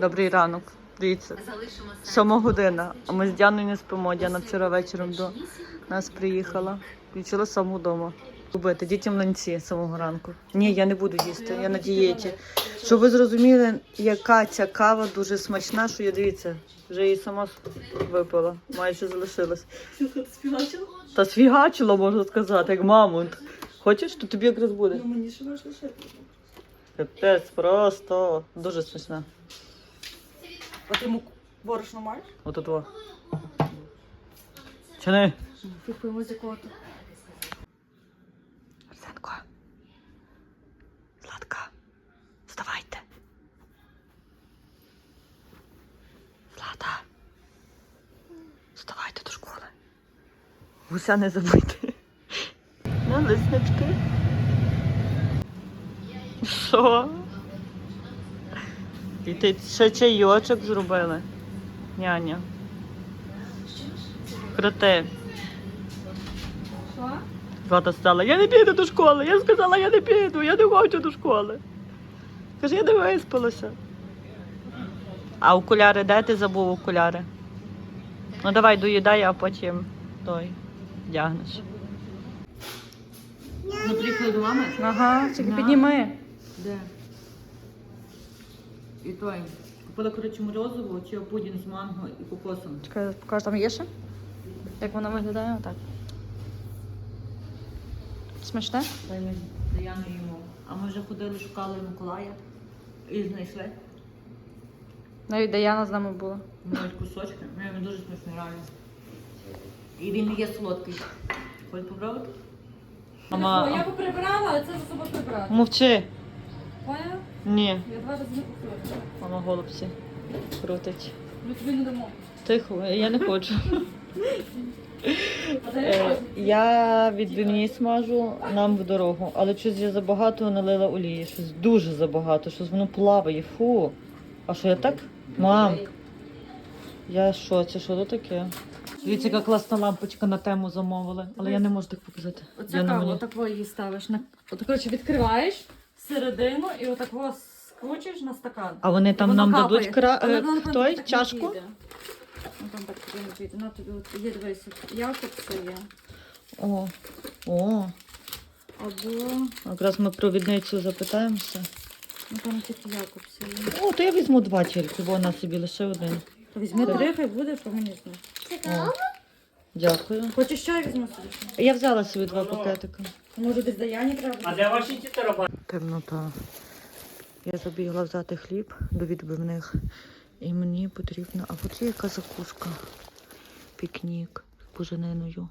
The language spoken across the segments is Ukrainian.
Добрий ранок. Дивіться, сьома година. А ми з Діаною не спимо. Діана вчора вечором до нас приїхала. Включила саму вдома. Робити дітям ланці з самого ранку. Ні, я не буду їсти, я на дієті. Щоб ви зрозуміли, яка ця кава дуже смачна, що я дивіться, вже її сама випила, майже залишилась. Та сфігачила, можна сказати, як мамонт. Хочеш, то тобі якраз буде. Ну мені ще можна лишити. Капець, просто дуже смачна. А ти муку борошно маєш? Отут во. Чи не? Купимо з якого-то. Арсенко. Златка. Вставайте. Злата. Вставайте до школи. Гуся не забудьте. На лиснички. Що? І ти ще чайочок зробили. Няня. Крути. Що? Злата сказала, я не піду до школи. Я сказала, я не піду, я не хочу до школи. Каже, я не виспалася. А окуляри, де ти забув окуляри? Ну давай доїдай, а потім той вдягнеш. Ми приїхали до мами? Ага, тільки підніми. Де? І той. Купила, коротше, морозиво, чи пудінг з манго і кокосом. Чекай, покажу, там є ще? Як воно виглядає? Отак. Смачне? Та й ми з Даяною їмо. А ми вже ходили, шукали Миколая і знайшли. Навіть Даяна з нами була. Навіть кусочки. Ну, Він дуже смачний реально. І він не є солодкий. Хочеш попробувати? Я поприбирала, а це за собою прибирати. Мовчи. Поняла? Ні. Я два рази не. Мама голубці крутить. Ми тобі не дамо. Тихо, я не хочу. Е, я відбивні смажу нам в дорогу, але щось я забагато налила олії. Щось дуже забагато, щось воно плаває. Фу. А що я так? Мам. Я що, це що то таке? Дивіться, яка класна лампочка на тему замовили, але я не можу так показати. Я на кава, мені. отако її ставиш. На... От, коротше, відкриваєш середину і отако скручуєш на стакан. А вони там Воно нам капає. дадуть кра... Але е, воно, напевно, той, так не чашку? піде. Ну там так тобі не піде. На тобі от є дивись, от Якобс є. О, о. Або, Якраз ми провідницю запитаємося. ну там тільки Якобс є. О, то я візьму два тільки, бо вона собі лише один. То візьми три, хай буде, по мені знає. О, дякую. Хочеш чай візьму собі? Я взяла собі два пакетики. Може десь Даяні треба? А де ваші діти робили? Темнота. Я забігла взяти хліб до відбивних. І мені потрібно. А от є яка закуска. Пікнік з бужениною.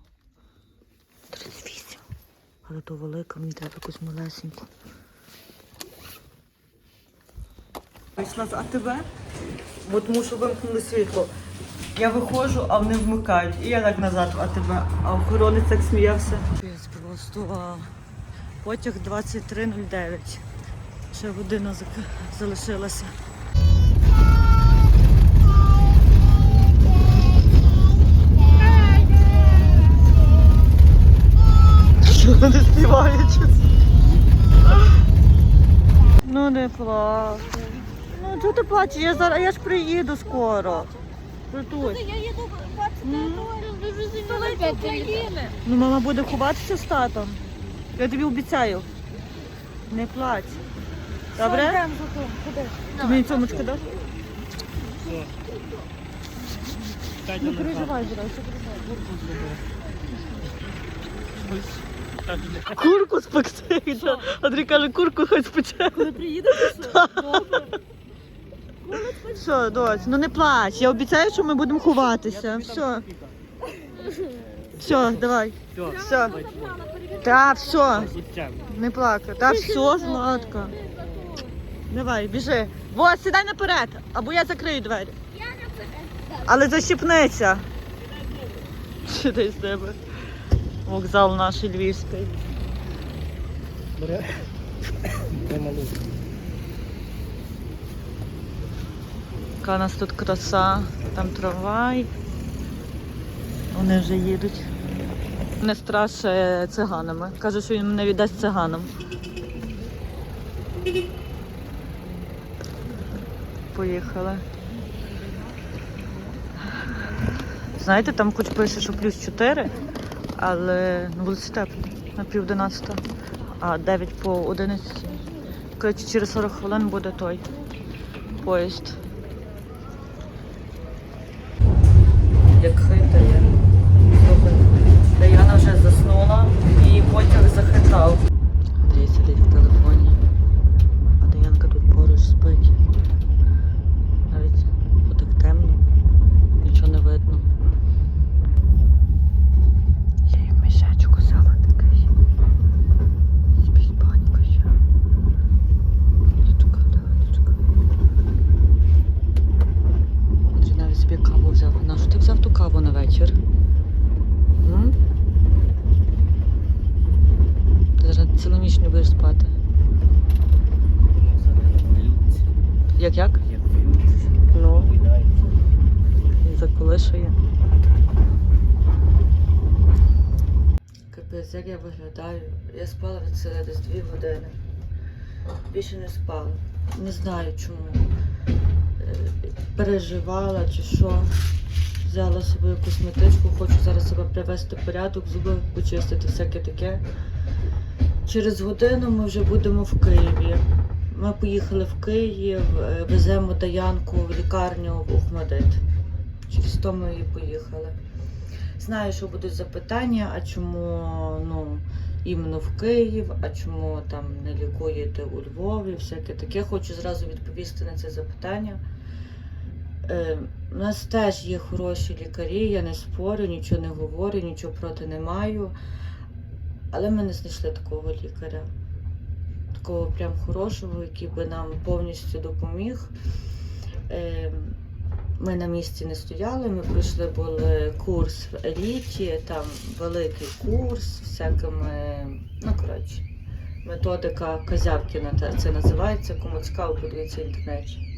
38. Але то велика, мені треба якусь малесеньку. Вийшла з АТБ, бо тому що вимкнули світло. Я виходжу, а вони вмикають. І я так назад в АТБ. А охоронець так сміявся. Просто а, потяг 23.09. Ще година залишилася. Що вони співають? Ну не плач. Ну чого ти плачеш? Я зараз я ж приїду скоро. Я їду 23 України. Ну мама буде ховатися з татом. Я тобі обіцяю. Не плач. Добре? Ти мені цьомочку даш? Не переживай. Курку спекти. Андрій каже, курку хоч спече. Коли приїдеш, добре. Все, дось, ну не плач. Я обіцяю, що ми будемо ховатися. Все. Все, давай. Все. Та, все. Не плакай. Та все, Златка. Давай, біжи. Во, сідай наперед, або я закрию двері. Але защіпнися. Сідай з тебе. Вокзал наш львівський. Бере. Яка у нас тут краса, там трамвай. Вони вже їдуть. Не страше циганами. Каже, що він мене віддасть циганам. поїхали. Знаєте, там хоч пише, що плюс 4, але на вулиці тепло, на пів 11, а 9 по 11. Коротше, через 40 хвилин буде той поїзд. Як хитає. Слухай, Даяна вже заснула і потяг захитав. Андрій сидить в телефоні, а Даянка тут поруч спить. Навіть отак темно, нічого не видно. Я їм мішечок взяла такий. Спить паніка ще. Дочка, дочка. Андрій навіть собі каву взяв. Нащо ти взяв ту каву на вечір? М? Ти зараз цілу ніч не будеш спати. Воно зараз лються, Як як? Ну, заколишує. Капець, як я виглядаю. Я спала від сили десь дві години. Більше не спала. Не знаю чому. Е, Переживала чи що. Взяла собі косметичку, хочу зараз себе привести в порядок, зуби почистити, всяке таке. Через годину ми вже будемо в Києві. Ми поїхали в Київ, е, веземо Даянку в лікарню в Ухмадит. Через то ми і поїхали. Знаю, що будуть запитання, а чому ну, іменно в Київ, а чому там не лікуєте у Львові, всяке таке. Хочу зразу відповісти на це запитання. Е, у нас теж є хороші лікарі, я не спорю, нічого не говорю, нічого проти не маю. Але ми не знайшли такого лікаря, такого прям хорошого, який би нам повністю допоміг. Е, Ми на місці не стояли, ми пройшли були курс в еліті, там великий курс, всякими, ну коротше, методика Козявкіна та- це називається, кому цікаво, подивіться в інтернеті.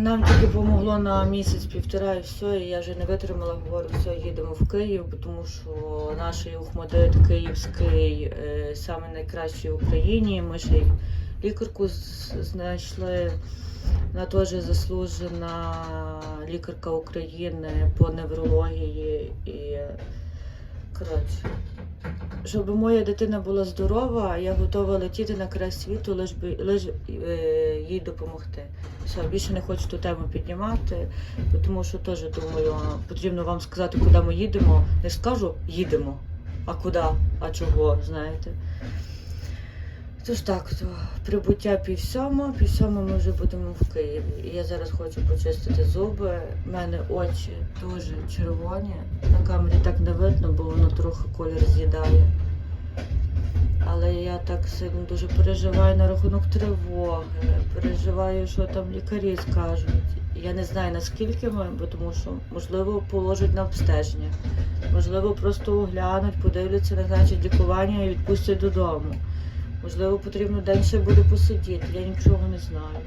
Нам тільки допомогло на місяць-півтора і все, і я вже не витримала, говорю, все, їдемо в Київ, тому що наш Ухмадит Київський е, саме найкращий в Україні. Ми ще й лікарку знайшли. Вона теж заслужена лікарка України по неврології і коротше. Щоб моя дитина була здорова, я готова летіти на край світу, лиш би лиш е, їй допомогти. Все, більше не хочу ту тему піднімати, тому що теж думаю, потрібно вам сказати, куди ми їдемо. Не скажу їдемо, а куди, а чого, знаєте. Тож так, то прибуття пів сьома, пів сьома ми вже будемо в Києві. І я зараз хочу почистити зуби. У мене очі дуже червоні. На камері так не видно, бо воно трохи колір з'їдає. Але я так сильно дуже переживаю на рахунок тривоги, переживаю, що там лікарі скажуть. Я не знаю наскільки ми, бо тому що можливо положать на обстеження, можливо, просто оглянуть, подивляться, назначать лікування і відпустять додому. Можливо, потрібно день ще буде посидіти, я нічого не знаю.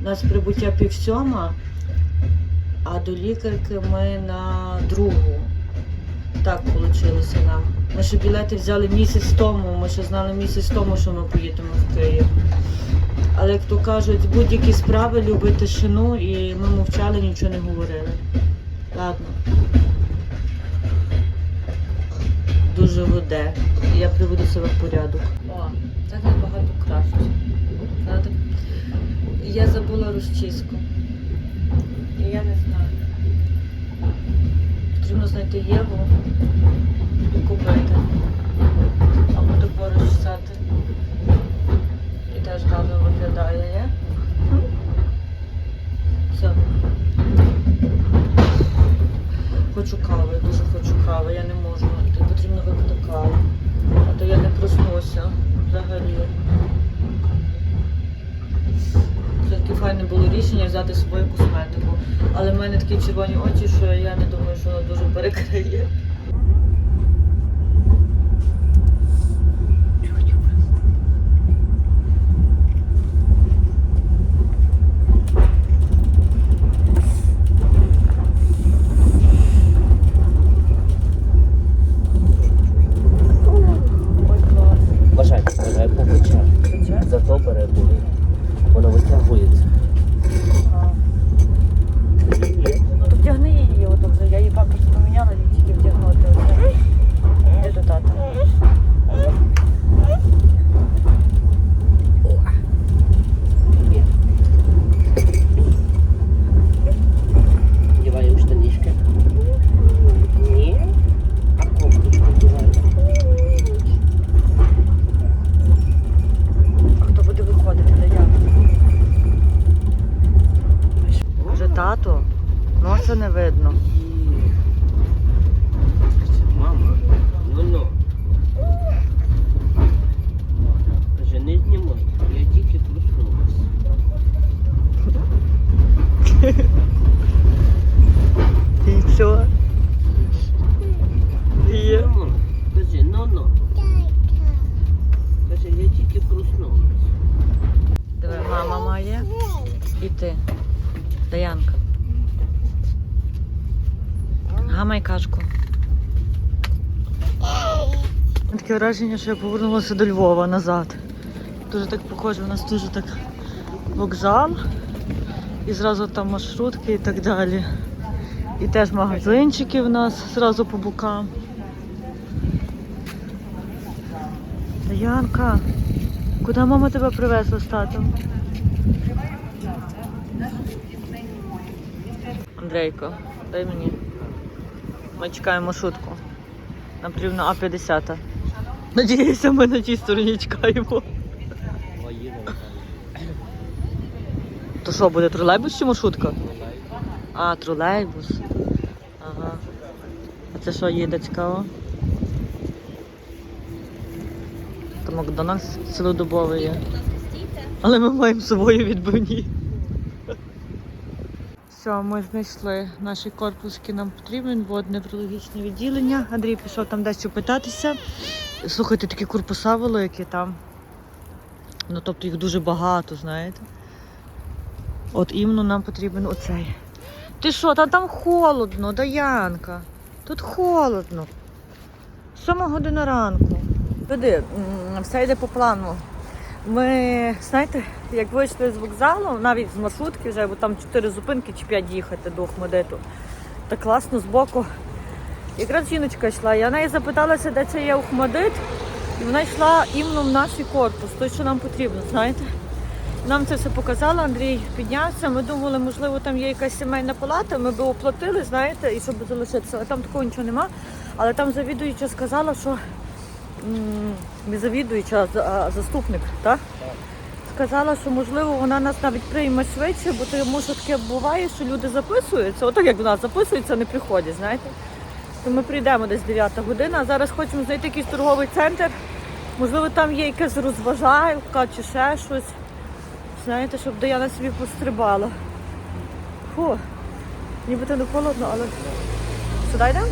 У нас прибуття пів сьома, а до лікарки ми на другу. Так вийшло нам. Ми ще білети взяли місяць тому, ми ще знали місяць тому, що ми поїдемо в Київ. Але як то кажуть, будь-які справи любить тишину і ми мовчали, нічого не говорили. Ладно. Дуже воде. Я приведу себе в порядок. О, так набагато краще. Я забула розчіску. І я не знаю. Потрібно знайти Єву і купити. Хочу кави, дуже хочу кави, я не можу. Тут потрібно випити каву. А то я не проснуся взагалі. Це таке файне було рішення взяти з собою косметику. Але в мене такі червоні очі, що я не думаю, що воно дуже перекриє. Бажай, бажай, попече. Зато бере були. Воно витягає. сонця не видно. Мама, ну ну. Каже, я тільки проснулася. І що? Каже, ну ну. Каже, я тільки проснулася. Диви, мама має. І ти. Даянка. Гамай кашку. Таке враження, що я повернулася до Львова назад. Дуже так похоже, у нас дуже так вокзал. І зразу там маршрутки і так далі. І теж магазинчики в нас зразу по бокам. Даянка, куди мама тебе привезла з татом? Андрейко, дай мені. Ми чекаємо шутку. Нам потрібно А50. Надіюся, ми на тій стороні чекаємо. Поїдемо там. То що, буде тролейбус чи маршрутка? А, тролейбус. Ага. А це що їде цікаво? Там Макдональдс цілодобовий є. Але ми маємо з собою відбивні. Все, ми знайшли наш корпус, який нам потрібен, бо неврологічне відділення. Андрій пішов там дещо питатися. Слухайте, такі корпуса великі там. Ну, тобто їх дуже багато, знаєте. От іменно нам потрібен оцей. Ти що, та там холодно, Даянка. Тут холодно. Сьома година ранку. Туди, все йде по плану. Ми, знаєте, як вийшли з вокзалу, навіть з маршрутки вже, бо там 4 зупинки чи 5 їхати до Охмадиту. Так класно збоку. Якраз жіночка йшла, я неї запиталася, де це є Охмадит, і вона йшла іменно в наш корпус, той, що нам потрібно, знаєте. Нам це все показало, Андрій піднявся. Ми думали, можливо, там є якась сімейна палата, ми би оплатили, знаєте, і щоб залишитися. Там такого нічого нема. Але там завідуюча сказала, що не завідуюча, а заступник, так? Сказала, що можливо вона нас навіть прийме швидше, бо тому що таке буває, що люди записуються. Отак як в нас записуються, не приходять, знаєте. То ми прийдемо десь 9 година, а зараз хочемо знайти якийсь торговий центр. Можливо, там є якась розважалька чи ще щось. Знаєте, щоб Даяна собі пострибала. Фу, нібито не холодно, але сюди йдемо?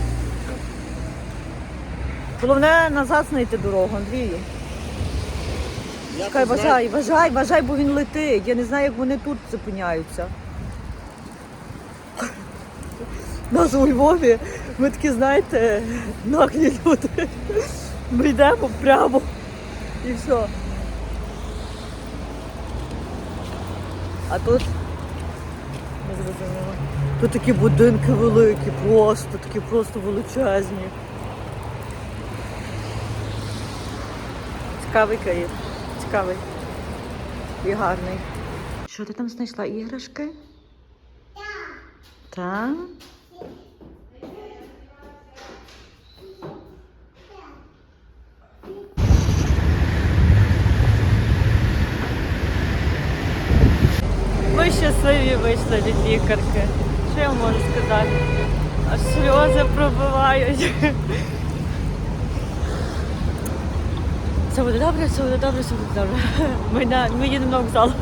Головне назад знайти дорогу, Андрію. Чекай, бажай, бажай, бажай, бо він летить. Я не знаю, як вони тут зупиняються. Нас у Львові ми такі, знаєте, наглі люди. Ми йдемо прямо і все. А тут не зрозуміло. Тут такі будинки великі, просто такі просто величезні. Цікавий Київ. Цікавий. І гарний. Що ти там знайшла іграшки? Так. Так? Ми щасливі вийшли від лікарки. Що я можу сказати? Аж сльози пробивають. Все буде добре, все буде добре, все буде добре. Ми, на, ми їдемо на вокзал.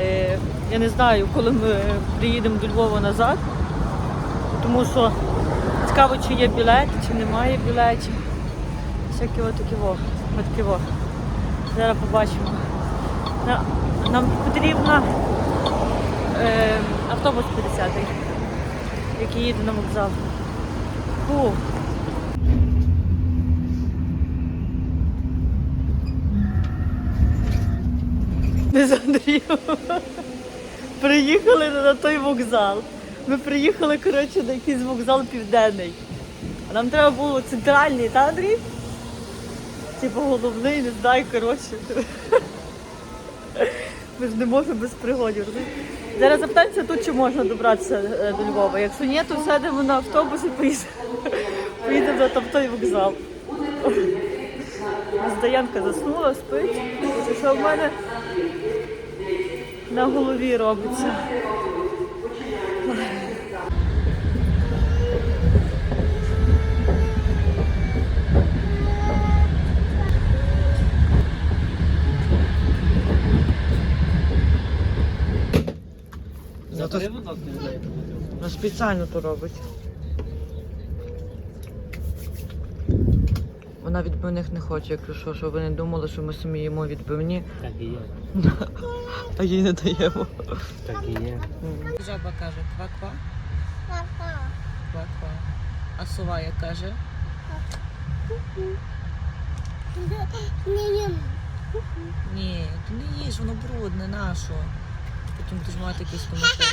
Е, я не знаю, коли ми приїдемо до Львова назад, тому що цікаво, чи є білети, чи немає білетів. Всякі отакі во. Зараз побачимо. На- Нам потрібно е, автобус 50, який їде на вокзал. Фу. Ми з Андрієм приїхали на той вокзал. Ми приїхали, коротше, на якийсь вокзал південний. А нам треба було центральний, та Андрій? Типу головний, не знаю, коротше. Ми не можемо без пригодів. Зараз запитаємося тут, чи можна добратися е, до Львова. Якщо ні, то сядемо на автобус і поїдемо, поїдемо на топтовий вокзал. Здаянка заснула, спить. Що в мене на голові робиться. Не знаю. ну, спеціально то робить. Вона відбивних не хоче, якщо що, щоб ви не думали, що ми самі їмо відбивні, Так і є. а їй не даємо. Так і є. Жаба каже ква-ква, ква-ква. А сова як каже? Ні-ні. Ні, ти не їж, воно брудне, нащо? Потім ж мати якийсь коментар.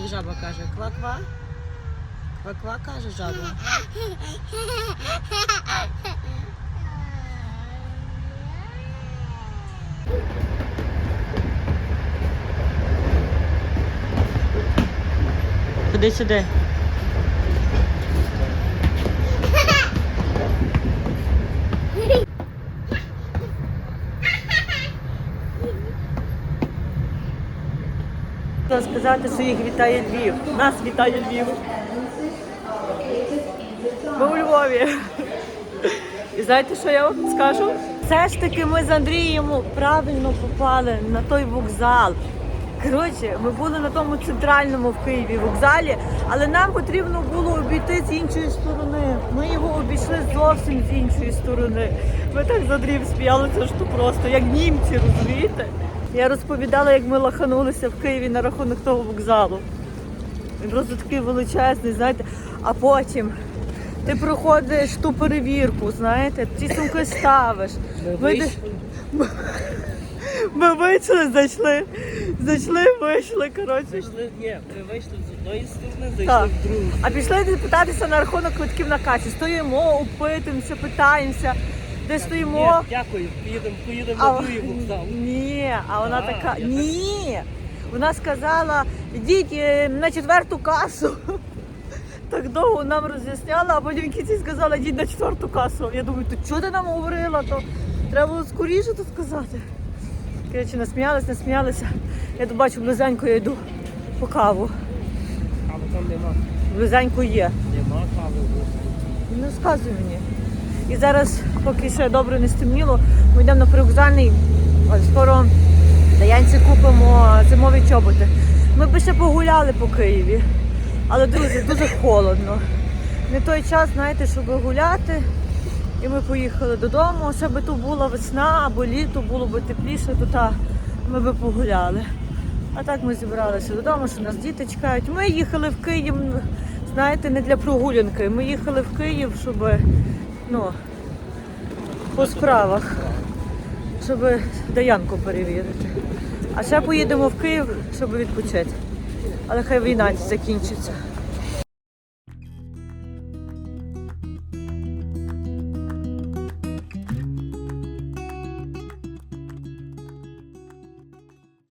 Як жаба каже, ква-ква? Ква-ква каже жаба. Куди сюди? Треба сказати, що їх вітає Львів. Нас вітає Львів. Ми у Львові. І знаєте, що я вам скажу? Все ж таки ми з Андрієм правильно попали на той вокзал. Коротше, ми були на тому центральному в Києві вокзалі, але нам потрібно було обійти з іншої сторони. Ми його обійшли зовсім з іншої сторони. Ми так з Андрієм сміялися, що просто як німці, розумієте? Я розповідала, як ми лаханулися в Києві на рахунок того вокзалу. Він просто такий величезний, знаєте, а потім ти проходиш ту перевірку, знаєте, ті сумки ставиш. Ми ми вийшли, зайшли, зайшли, вийшли, коротше. Зайшли, ні, ми вийшли з одної сторони, зайшли Так. в другу. А пішли питатися на рахунок квитків на касі. Стоїмо, опитуємося, питаємося, де стоїмо. Ні, дякую, поїдемо, поїдемо А, на другий вокзал. ні, а вона А, така. я Ні. Вона сказала, йдіть е, на четверту касу. Так довго нам роз'ясняла, а потім в кінці сказала, йдіть на четверту касу. Я думаю, то чого ти нам говорила? То треба було скоріше то сказати. Коротше, насміялися, насміялися. Я тут бачу близенько, я йду по каву. Кави там нема. Близенько є. Нема кави. Не розказуй мені. І зараз, поки ще добре не стемніло, ми йдемо на привокзальний. Скоро Даянці купимо зимові чоботи. Ми би ще погуляли по Києві. Але, друзі, дуже холодно. Не той час, знаєте, щоб гуляти. І ми поїхали додому. Ще би тут була весна або літо, було б тепліше, то та ми би погуляли. А так ми зібралися додому, що нас діти чекають. Ми їхали в Київ, знаєте, не для прогулянки. Ми їхали в Київ, щоб ну, по справах, щоб Даянку перевірити. А ще поїдемо в Київ, щоб відпочити. Але хай війна закінчиться.